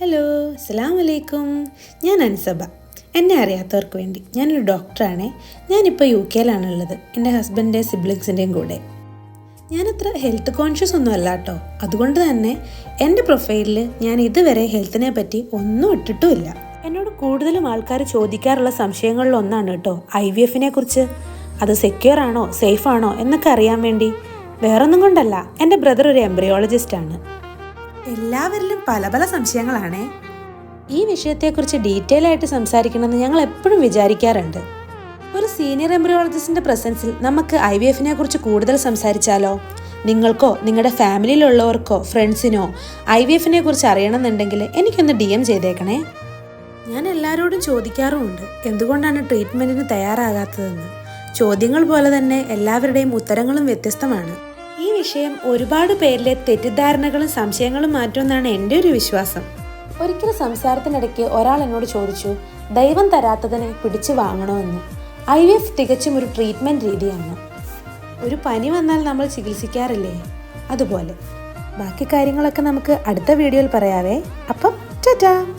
Hello അസ്സാം വലൈക്കും ഞാൻ അൻസബ. എന്നെ അറിയാത്തവർക്ക് വേണ്ടി ഞാനൊരു ഡോക്ടറാണേ. ഞാനിപ്പോൾ യു കെയിലാണുള്ളത്. എന്റെ ഹസ്ബൻഡിന്റെ സിബ്ലിങ്സിന്റെയും കൂടെ. ഞാനത്ര ഹെൽത്ത് കോൺഷ്യസ് ഒന്നും അല്ല കേട്ടോ. അതുകൊണ്ട് തന്നെ എന്റെ പ്രൊഫൈലിൽ ഞാൻ ഇതുവരെ ഹെൽത്തിനെ പറ്റി ഒന്നും ഇട്ടിട്ടുമില്ല. എന്നോട് കൂടുതലും ആൾക്കാർ ചോദിക്കാറുള്ള സംശയങ്ങളിൽ ഒന്നാണ് കേട്ടോ. ഐ വി എഫിനെ കുറിച്ച്. അത് സെക്യൂർ ആണോ സേഫ് ആണോ എന്നൊക്കെ അറിയാൻ വേണ്ടി. വേറൊന്നും കൊണ്ടല്ല. എന്റെ ബ്രദർ ഒരു എംബ്രിയോളജിസ്റ്റ് ആണ്. എല്ലാവരിലും പല പല സംശയങ്ങളാണേ. ഈ വിഷയത്തെക്കുറിച്ച് ഡീറ്റെയിൽ ആയിട്ട് സംസാരിക്കണമെന്ന് ഞങ്ങൾ എപ്പോഴും വിചാരിക്കാറുണ്ട്. ഒരു സീനിയർ എംബ്രിയോളജിസ്റ്റിന്റെ പ്രസൻസിൽ നമുക്ക് ഐ വി എഫിനെ കുറിച്ച് കൂടുതൽ സംസാരിച്ചാലോ? നിങ്ങൾക്കോ നിങ്ങളുടെ ഫാമിലിയിലുള്ളവർക്കോ ഫ്രണ്ട്സിനോ ഐ വി എഫിനെ കുറിച്ച് അറിയണമെന്നുണ്ടെങ്കിൽ എനിക്കൊന്ന് ഡി എം ചെയ്തേക്കണേ. ഞാൻ എല്ലാവരോടും ചോദിക്കാറുമുണ്ട്. എന്തുകൊണ്ടാണ് ട്രീറ്റ്മെന്റിന് തയ്യാറാകാത്തതെന്ന്. ചോദ്യങ്ങൾ പോലെ തന്നെ എല്ലാവരുടെയും ഉത്തരങ്ങളും വ്യത്യസ്തമാണ്. വിഷയം ഒരുപാട് പേരിലെ തെറ്റിദ്ധാരണകളും സംശയങ്ങളും മാറ്റുമെന്നാണ് എന്റെ ഒരു വിശ്വാസം. ഒരിക്കൽ സംസാരത്തിനിടയ്ക്ക് ഒരാൾ എന്നോട് ചോദിച്ചു ദൈവം തരാത്തതിനെ പിടിച്ചു വാങ്ങണമെന്ന്. ഐ വി എഫ് തികച്ചും ഒരു ട്രീറ്റ്മെന്റ് രീതിയാണ്. ഒരു പനി വന്നാൽ നമ്മൾ ചികിത്സിക്കാറില്ലേ? അതുപോലെ. ബാക്കി കാര്യങ്ങളൊക്കെ നമുക്ക് അടുത്ത വീഡിയോയിൽ പറയാവേ. അപ്പം ടാറ്റാ!